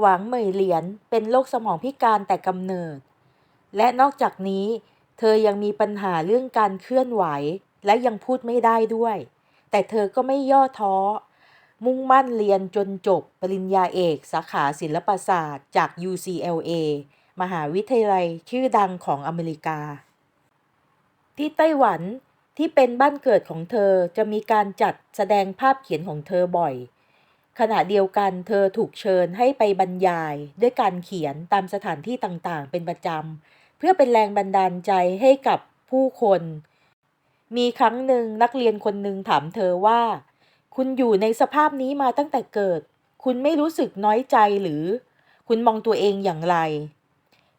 หวังเหมยเหรียญเป็นโรคสมองพิการแต่กำเนิด และนอกจากนี้ เธอยังมีปัญหาเรื่องการเคลื่อนไหว และยังพูดไม่ได้ด้วย แต่เธอก็ไม่ย่อท้อ มุ่งมั่นเรียนจนจบปริญญาเอกสาขาศิลปศาสตร์จาก UCLA มหาวิทยาลัยชื่อดังของอเมริกา ที่ไต้หวันที่เป็นบ้านเกิดของเธอจะมีการจัดแสดงภาพเขียนของเธอบ่อย ขณะเดียวกันเธอถูกเชิญให้ไปบรรยาย ด้วยการเขียนตามสถานที่ต่างๆ เป็นประจำ เพื่อเป็นแรงบันดาลใจให้กับผู้คน มีครั้งหนึ่งนักเรียนคนหนึ่งถามเธอว่า คุณอยู่ในสภาพนี้มาตั้งแต่เกิด คุณไม่รู้สึกน้อยใจหรือ คุณมองตัวเองอย่างไร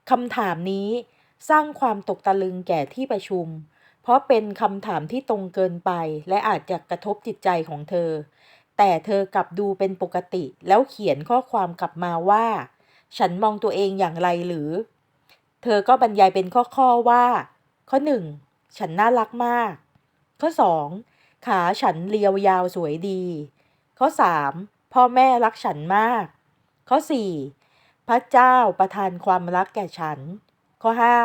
คำถามนี้สร้างความตกตะลึงแก่ที่ประชุม เพราะเป็นคำถามที่ตรงเกินไปและอาจจะกระทบจิตใจของเธอ แต่เธอกลับดูเป็นปกติ แล้วเขียนข้อความกลับมาว่า ฉันมองตัวเองอย่างไรหรือ เธอก็บรรยายเป็นข้อๆว่า ข้อหนึ่งฉันน่ารักมาก ข้อสองขาฉันเรียวยาวสวยดี ข้อสามพ่อแม่รักฉันมาก ข้อสี่พระเจ้าประทานความรักแก่ฉัน ข้อห้า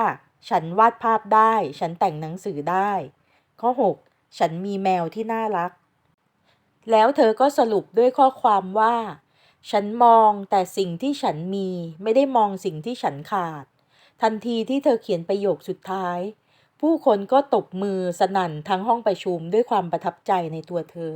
ฉันวาดภาพได้ ฉันแต่งหนังสือได้ ข้อหกฉันมีแมวที่น่ารัก แล้วเธอก็สรุปด้วยข้อความว่า ฉันมองแต่สิ่งที่ฉันมีไม่ได้มองสิ่งที่ฉันขาด ทันทีที่เธอเขียนประโยคสุดท้าย ผู้คนก็ตบมือสนั่นทั้งห้องประชุมด้วยความประทับใจในตัวเธอ